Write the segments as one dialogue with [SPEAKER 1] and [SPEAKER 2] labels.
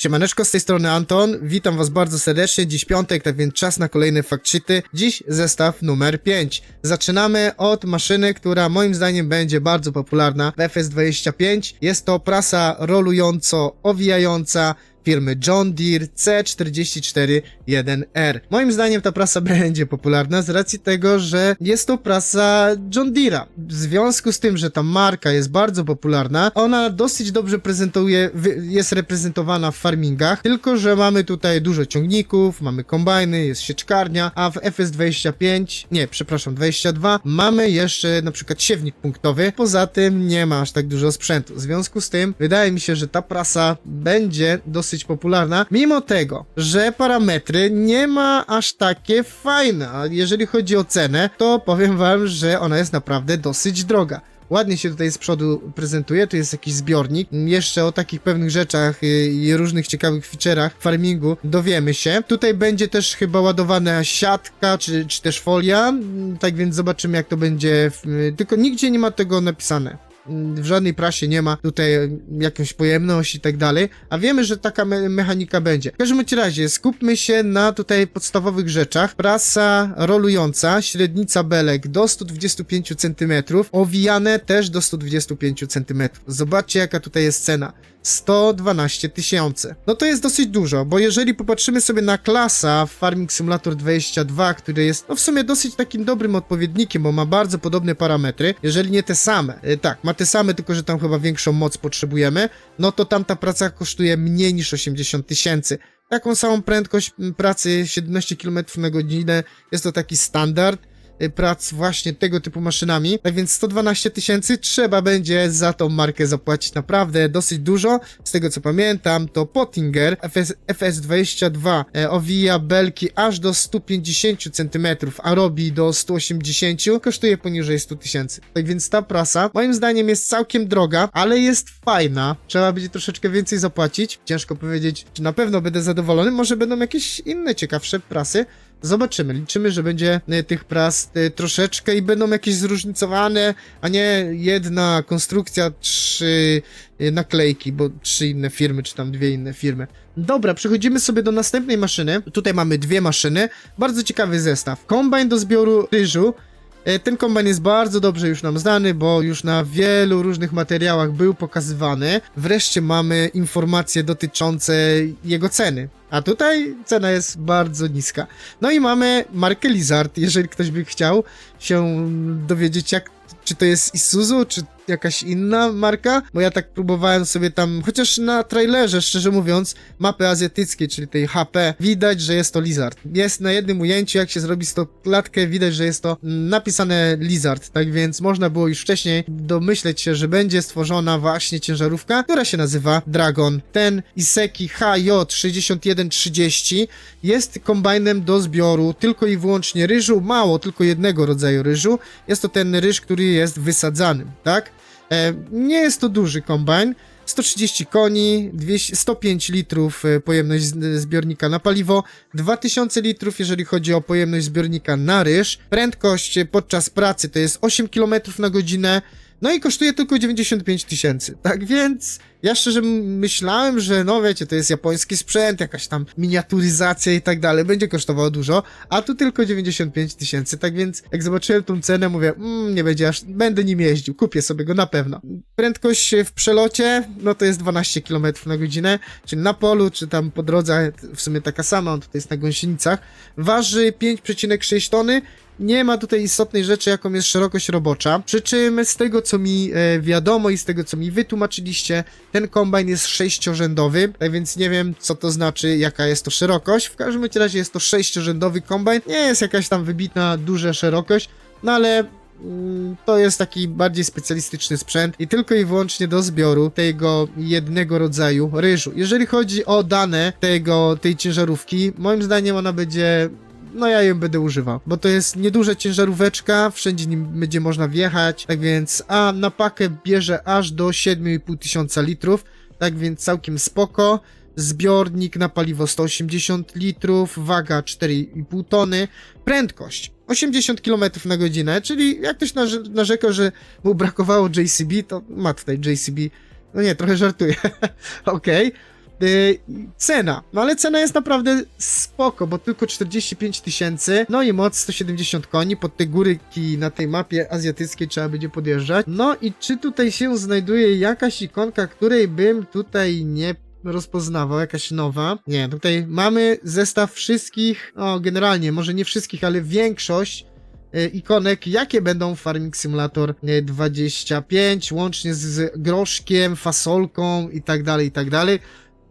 [SPEAKER 1] Siemaneczko, z tej strony Anton, witam was bardzo serdecznie, dziś piątek, tak więc czas na kolejne faktsheety, dziś zestaw numer 5. Zaczynamy od maszyny, która moim zdaniem będzie bardzo popularna w FS25, jest to prasa rolująco-owijająca firmy John Deere C441R. Moim zdaniem ta prasa będzie popularna z racji tego, że jest to prasa John Deere'a. W związku z tym, że ta marka jest bardzo popularna, ona dosyć dobrze prezentuje, jest reprezentowana w farmingach, tylko że mamy tutaj dużo ciągników, mamy kombajny, jest sieczkarnia, a w FS25, nie, przepraszam, 22 mamy jeszcze na przykład siewnik punktowy, poza tym nie ma aż tak dużo sprzętu. W związku z tym wydaje mi się, że ta prasa będzie dosyć popularna, mimo tego, że parametry nie ma aż takie fajne, jeżeli chodzi o cenę, to powiem wam, że ona jest naprawdę dosyć droga. Ładnie się tutaj z przodu prezentuje, tu jest jakiś zbiornik. Jeszcze o takich pewnych rzeczach y, i różnych ciekawych feature'ach farmingu dowiemy się. Tutaj będzie też chyba ładowana siatka, czy, czy też folia, Mm, tak więc zobaczymy jak to będzie, y, tylko nigdzie nie ma tego napisane. W żadnej prasie nie ma tutaj jakąś pojemność i tak dalej, a wiemy, że taka me mechanika będzie. W każdym razie skupmy się na tutaj podstawowych rzeczach. Prasa rolująca, średnica belek do 125 cm, owijane też do 125 cm. Zobaczcie jaka tutaj jest cena. 112 tysięcy. No to jest dosyć dużo, bo jeżeli popatrzymy sobie na klasa w Farming Simulator 22, który jest no w sumie dosyć takim dobrym odpowiednikiem, bo ma bardzo podobne parametry, jeżeli nie te same. E, tak, ma te same, tylko że tam chyba większą moc potrzebujemy, no to tamta praca kosztuje mniej niż 80 tysięcy. Taką samą prędkość pracy 17 km na godzinę jest to taki standard y, prac właśnie tego typu maszynami. Tak więc 112 tysięcy trzeba będzie za tą markę zapłacić naprawdę dosyć dużo. Z tego co pamiętam, to Pottinger FS, FS22 e, owija belki aż do 150 cm, a robi do 180, kosztuje poniżej 100 tysięcy. Tak więc ta prasa moim zdaniem jest całkiem droga, ale jest fajna. Trzeba będzie troszeczkę więcej zapłacić. Ciężko powiedzieć, czy na pewno będę zadowolony. Może będą jakieś inne ciekawsze prasy. Zobaczymy. Liczymy, że będzie e, tych pras e, troszeczkę i będą jakieś zróżnicowane, a nie jedna konstrukcja, trzy e, naklejki, bo trzy inne firmy, czy tam dwie inne firmy. Dobra, przechodzimy sobie do następnej maszyny. Tutaj mamy dwie maszyny. Bardzo ciekawy zestaw. Kombajn do zbioru ryżu. E, Ten kombajn jest bardzo dobrze już nam znany, bo już na wielu różnych materiałach był pokazywany. Wreszcie mamy informacje dotyczące jego ceny. A tutaj cena jest bardzo niska. No i mamy markę Lizard, jeżeli ktoś by chciał się dowiedzieć, jak, czy to jest Isuzu, czy jakaś inna marka, bo ja tak próbowałem sobie tam, chociaż na trailerze, szczerze mówiąc, mapy azjatyckiej, czyli tej HP, widać, że jest to Lizard. Jest na jednym ujęciu, jak się zrobi z tą klatkę, widać, że jest to napisane Lizard, tak więc można było już wcześniej domyśleć się, że będzie stworzona właśnie ciężarówka, która się nazywa Dragon. Ten Iseki HJ6130 jest kombajnem do zbioru tylko i wyłącznie ryżu, mało, tylko jednego rodzaju ryżu. Jest to ten ryż, który jest wysadzanym, tak? E, nie jest to duży kombajn. 130 koni, 200, 105 litrów e, pojemność z- zbiornika na paliwo, 2000 litrów jeżeli chodzi o pojemność zbiornika na ryż. Prędkość e, podczas pracy to jest 8 km na godzinę. No i kosztuje tylko 95 tysięcy. Tak więc ja szczerze myślałem, że no wiecie, to jest japoński sprzęt, jakaś tam miniaturyzacja i tak dalej, będzie kosztowało dużo, a tu tylko 95 tysięcy. Tak więc jak zobaczyłem tą cenę, mówię, mm, nie będzie aż, będę nim jeździł, kupię sobie go na pewno. Prędkość w przelocie, no to jest 12 km na godzinę, czyli na polu, czy tam po drodze, w sumie taka sama, on tutaj jest na gąsienicach. Waży 5,6 tony, nie ma tutaj istotnej rzeczy, jaką jest szerokość robocza. Przy czym z tego, co mi e, wiadomo i z tego, co mi wytłumaczyliście, ten kombajn jest sześciorzędowy, tak więc nie wiem, co to znaczy, jaka jest to szerokość. W każdym razie jest to sześciorzędowy kombajn. Nie jest jakaś tam wybitna, duża szerokość, no ale mm, to jest taki bardziej specjalistyczny sprzęt i tylko i wyłącznie do zbioru tego jednego rodzaju ryżu. Jeżeli chodzi o dane tego, tej ciężarówki, moim zdaniem ona będzie no ja ją będę używał, bo to jest nieduża ciężaróweczka, wszędzie nim będzie można wjechać, tak więc, a na pakę bierze aż do 7,5 tysiąca litrów, tak więc całkiem spoko. Zbiornik na paliwo 180 litrów, waga 4,5 tony, prędkość 80 km na godzinę, czyli jak ktoś narze- narzekał, że mu brakowało JCB, to ma tutaj JCB. No nie, trochę żartuję. Okej. Yy, cena, no ale cena jest naprawdę spoko, bo tylko 45 tysięcy, no i moc 170 koni, pod te górki na tej mapie azjatyckiej trzeba będzie podjeżdżać. No i czy tutaj się znajduje jakaś ikonka, której bym tutaj nie rozpoznawał, jakaś nowa? Nie, tutaj mamy zestaw wszystkich, o generalnie, może nie wszystkich, ale większość e, ikonek, jakie będą Farming Simulator e, 25, łącznie z, z groszkiem, fasolką i tak dalej, i tak dalej.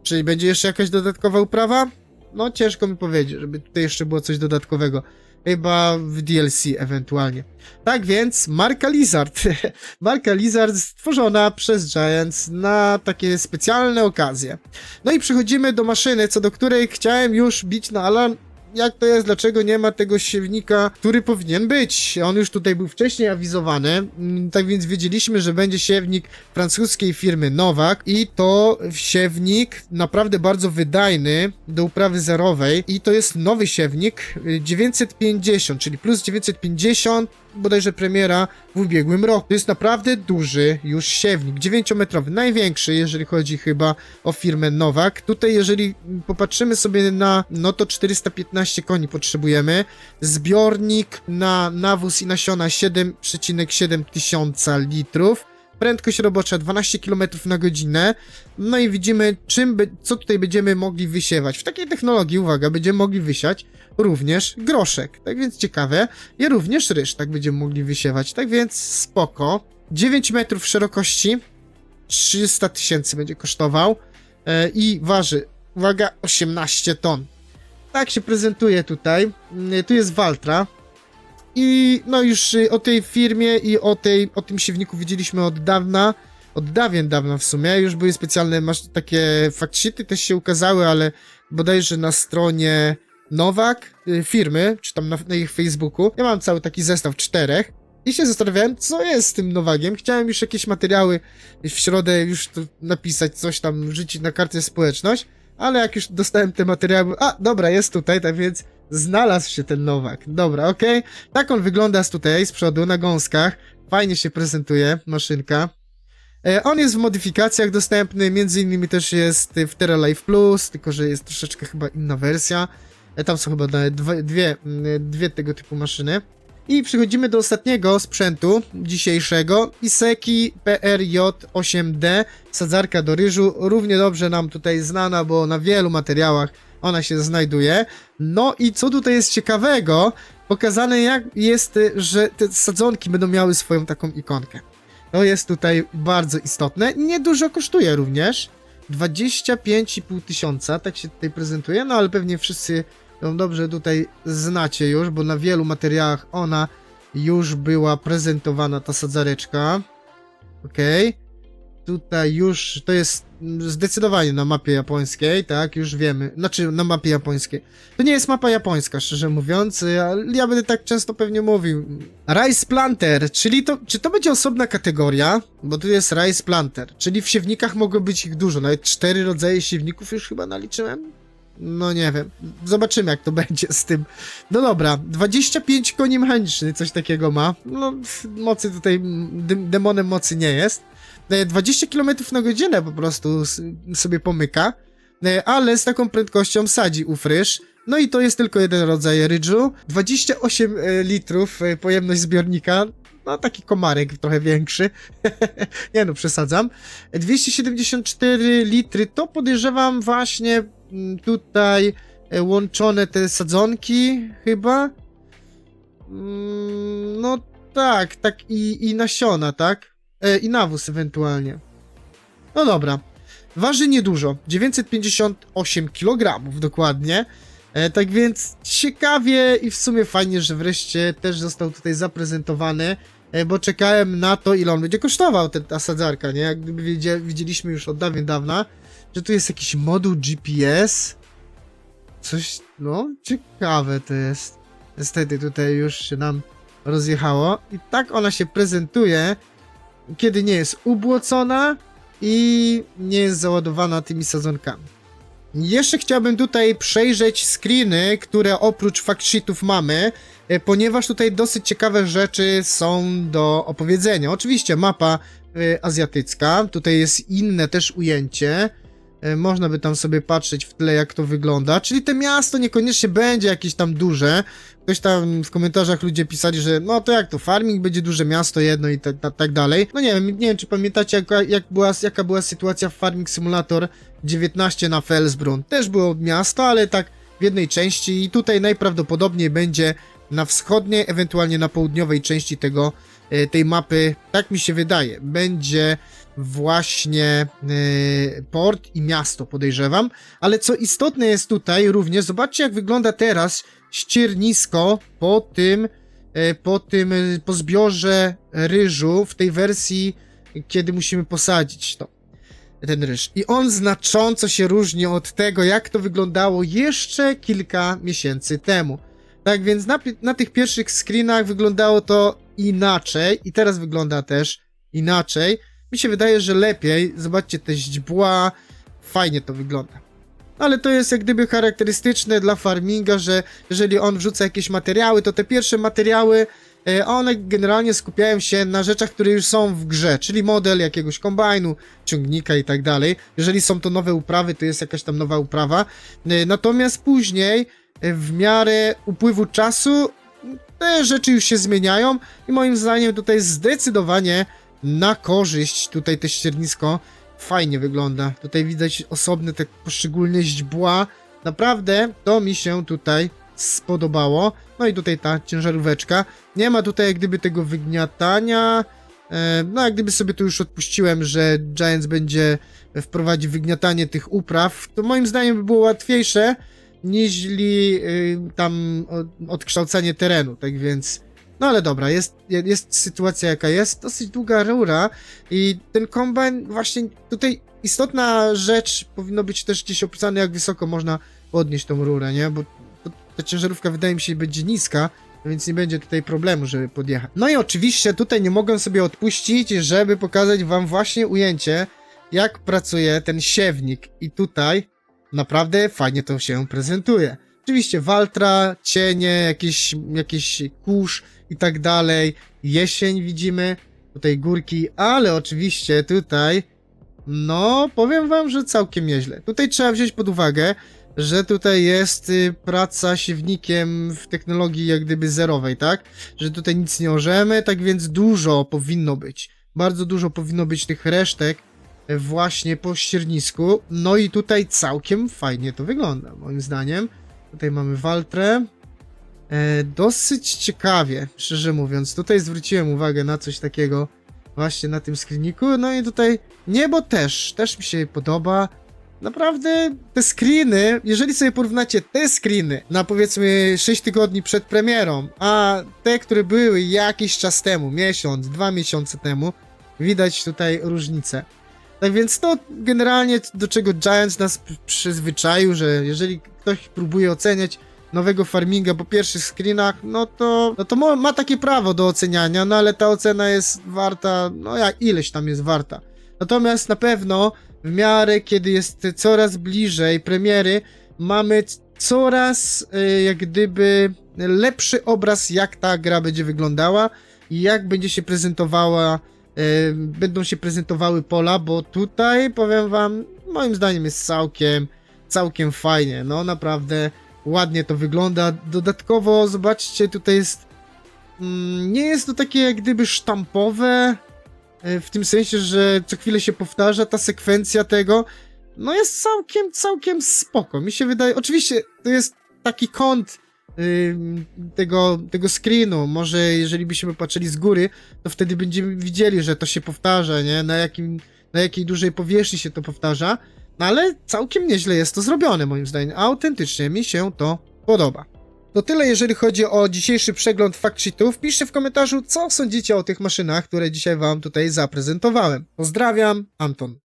[SPEAKER 1] Czyli będzie jeszcze jakaś dodatkowa uprawa? No ciężko mi powiedzieć, żeby tutaj jeszcze było coś dodatkowego. Chyba w DLC ewentualnie. Tak więc, marka Lizard. marka Lizard stworzona przez Giants na takie specjalne okazje. No i przechodzimy do maszyny, co do której chciałem już bić na alarm. Jak to jest? Dlaczego nie ma tego siewnika, który powinien być? On już tutaj był wcześniej awizowany, mm, tak więc wiedzieliśmy, że będzie siewnik francuskiej firmy Nowak i to siewnik naprawdę bardzo wydajny do uprawy zerowej i to jest nowy siewnik y, 950, czyli plus 950 bodajże premiera w ubiegłym roku. To jest naprawdę duży już siewnik, 9-metrowy, największy, jeżeli chodzi chyba o firmę Nowak. Tutaj, jeżeli popatrzymy sobie na, no to 415 koni potrzebujemy, zbiornik na nawóz i nasiona 7,7 tysiąca litrów, prędkość robocza 12 km na godzinę, no i widzimy, czym by, co tutaj będziemy mogli wysiewać. W takiej technologii, uwaga, będziemy mogli wysiać również groszek, tak więc ciekawe, i również ryż, tak będziemy mogli wysiewać, tak więc spoko. 9 metrów szerokości, 300 tysięcy będzie kosztował e, i waży, uwaga, 18 ton. Tak się prezentuje tutaj. Mm, Tu jest Waltra. I no już y, o tej firmie i o, tej, o tym siewniku widzieliśmy od dawna. Od dawien dawna w sumie. Już były specjalne masz, takie factsheety też się ukazały, ale bodajże na stronie Nowak y, firmy, czy tam na, na ich Facebooku. Ja mam cały taki zestaw czterech. I się zastanawiałem, co jest z tym Nowagiem. Chciałem już jakieś materiały w środę już napisać, coś tam rzucić na kartę społeczność, ale jak już dostałem te materiały, a dobra, jest tutaj, tak więc znalazł się ten Nowak. Dobra, okej. Tak on wygląda z tutaj, z przodu, na gąskach. Fajnie się prezentuje maszynka. E, On jest w modyfikacjach dostępny, między innymi też jest w Terra Life Plus, tylko że jest troszeczkę chyba inna wersja. E, Tam są chyba dwa- dwie, mm, dwie tego typu maszyny. I przechodzimy do ostatniego sprzętu dzisiejszego. Iseki PRJ8D, sadzarka do ryżu, równie dobrze nam tutaj znana, bo na wielu materiałach ona się znajduje. No i co tutaj jest ciekawego, pokazane jak jest, y, że te sadzonki będą miały swoją taką ikonkę. To jest tutaj bardzo istotne. Niedużo kosztuje również. 25,5 tysiąca, tak się tutaj prezentuje, no ale pewnie wszyscy ją dobrze tutaj znacie już, bo na wielu materiałach ona już była prezentowana, ta sadzareczka. Okej. Tutaj już to jest mm, zdecydowanie na mapie japońskiej, tak, już wiemy. Znaczy, na mapie japońskiej. To nie jest mapa japońska, szczerze mówiąc, ale ja będę tak często pewnie mówił. Rice Planter, czyli to, czy to będzie osobna kategoria? Bo tu jest Rice Planter, czyli w siewnikach mogło być ich dużo, nawet cztery rodzaje siewników już chyba naliczyłem? No nie wiem. Zobaczymy, jak to będzie z tym. No dobra, 25 koni mechanicznych, coś takiego ma. No, mocy tutaj, demonem mocy nie jest. E, 20 km na godzinę po prostu sobie pomyka, e, ale z taką prędkością sadzi ryż. No i to jest tylko jeden rodzaj rydżu. 28 e, litrów e, pojemność zbiornika. No taki komarek trochę większy. nie no, przesadzam. 274 litry to podejrzewam właśnie tutaj e, łączone te sadzonki chyba. Mm, No tak, tak i, i nasiona, tak? E, I nawóz ewentualnie. No dobra. Waży niedużo. 958 kg dokładnie. E, tak więc ciekawie i w sumie fajnie, że wreszcie też został tutaj zaprezentowany, e, bo czekałem na to, ile on będzie kosztował, ten, ta sadzarka, nie? Jak widzieliśmy już od dawien dawna, że tu jest jakiś moduł GPS. Coś, no, ciekawe to jest. Niestety tutaj już się nam rozjechało. I tak ona się prezentuje, kiedy nie jest ubłocona i nie jest załadowana tymi sadzonkami. Jeszcze chciałbym tutaj przejrzeć screeny, które oprócz factsheetów mamy, e, ponieważ tutaj dosyć ciekawe rzeczy są do opowiedzenia. Oczywiście mapa e, azjatycka, tutaj jest inne też ujęcie. E, Można by tam sobie patrzeć w tle, jak to wygląda. Czyli to miasto niekoniecznie będzie jakieś tam duże. Ktoś tam w komentarzach ludzie pisali, że no to jak to, farming będzie duże miasto jedno i tak, tak, tak dalej. No nie wiem, nie wiem czy pamiętacie jaka, jak była, jaka była sytuacja w Farming Simulator 19 na Felsbrunn. Też było miasto, ale tak w jednej części i tutaj najprawdopodobniej będzie na wschodniej, ewentualnie na południowej części tego, e, tej mapy, tak mi się wydaje, będzie właśnie e, port i miasto, podejrzewam. Ale co istotne jest tutaj również, zobaczcie jak wygląda teraz ściernisko po tym, e, po tym, e, po zbiorze ryżu w tej wersji, kiedy musimy posadzić to ten ryż. I on znacząco się różni od tego, jak to wyglądało jeszcze kilka miesięcy temu. Tak więc na, na tych pierwszych screenach wyglądało to inaczej i teraz wygląda też inaczej. Mi się wydaje, że lepiej. Zobaczcie te źdźbła. Fajnie to wygląda. Ale to jest jak gdyby charakterystyczne dla farminga, że jeżeli on wrzuca jakieś materiały, to te pierwsze materiały e, one generalnie skupiają się na rzeczach, które już są w grze, czyli model jakiegoś kombajnu, ciągnika i tak dalej. Jeżeli są to nowe uprawy, to jest jakaś tam nowa uprawa. E, Natomiast później, e, w miarę upływu czasu, te rzeczy już się zmieniają i moim zdaniem tutaj zdecydowanie na korzyść tutaj te ściernisko fajnie wygląda. Tutaj widać osobne te poszczególne źdźbła. Naprawdę to mi się tutaj spodobało. No i tutaj ta ciężaróweczka. Nie ma tutaj jak gdyby tego wygniatania. E, No, jak gdyby sobie to już odpuściłem, że Giants będzie wprowadzić wygniatanie tych upraw, to moim zdaniem by było łatwiejsze niźli y, tam odkształcanie terenu, tak więc no ale dobra, jest, jest sytuacja jaka jest, dosyć długa rura i ten kombajn właśnie tutaj istotna rzecz powinno być też gdzieś opisane jak wysoko można podnieść tą rurę, nie, bo ta ciężarówka wydaje mi się będzie niska, więc nie będzie tutaj problemu, żeby podjechać. No i oczywiście tutaj nie mogę sobie odpuścić, żeby pokazać wam właśnie ujęcie, jak pracuje ten siewnik i tutaj naprawdę fajnie to się prezentuje. Oczywiście Waltra, cienie, jakieś, jakieś kurz i tak dalej. Jesień widzimy, tutaj górki, ale oczywiście tutaj, no powiem wam, że całkiem nieźle. Tutaj trzeba wziąć pod uwagę, że tutaj jest y, praca siewnikiem w technologii jak gdyby zerowej, tak? Że tutaj nic nie orzemy, tak więc dużo powinno być. Bardzo dużo powinno być tych resztek e, właśnie po ściernisku. No i tutaj całkiem fajnie to wygląda, moim zdaniem. Tutaj mamy Waltrę. E, dosyć ciekawie, szczerze mówiąc. Tutaj zwróciłem uwagę na coś takiego właśnie na tym screeniku. No i tutaj niebo też, też mi się podoba. Naprawdę te screeny, jeżeli sobie porównacie te screeny na powiedzmy 6 tygodni przed premierą, a te, które były jakiś czas temu, miesiąc, dwa miesiące temu, widać tutaj różnicę. Tak więc to generalnie do czego Giants nas przyzwyczaił, że jeżeli ktoś próbuje oceniać nowego farminga po pierwszych screenach, no to, no to ma takie prawo do oceniania, no ale ta ocena jest warta, no jak ileś tam jest warta. Natomiast na pewno w miarę, kiedy jest coraz bliżej premiery, mamy coraz y, jak gdyby lepszy obraz, jak ta gra będzie wyglądała i jak będzie się prezentowała, będą się prezentowały pola, bo tutaj powiem wam, moim zdaniem jest całkiem, całkiem fajnie, no naprawdę ładnie to wygląda. Dodatkowo zobaczcie, tutaj jest mm, nie jest to takie jak gdyby sztampowe, e, w tym sensie, że co chwilę się powtarza ta sekwencja tego. No jest całkiem, całkiem spoko. Mi się wydaje, oczywiście to jest taki kąt tego, tego screenu. Może jeżeli byśmy patrzyli z góry, to wtedy będziemy widzieli, że to się powtarza, nie? Na, jakim, na jakiej dużej powierzchni się to powtarza. No ale całkiem nieźle jest to zrobione, moim zdaniem. Autentycznie mi się to podoba. To tyle, jeżeli chodzi o dzisiejszy przegląd fact sheetów. Piszcie w komentarzu, co sądzicie o tych maszynach, które dzisiaj wam tutaj zaprezentowałem. Pozdrawiam, Anton.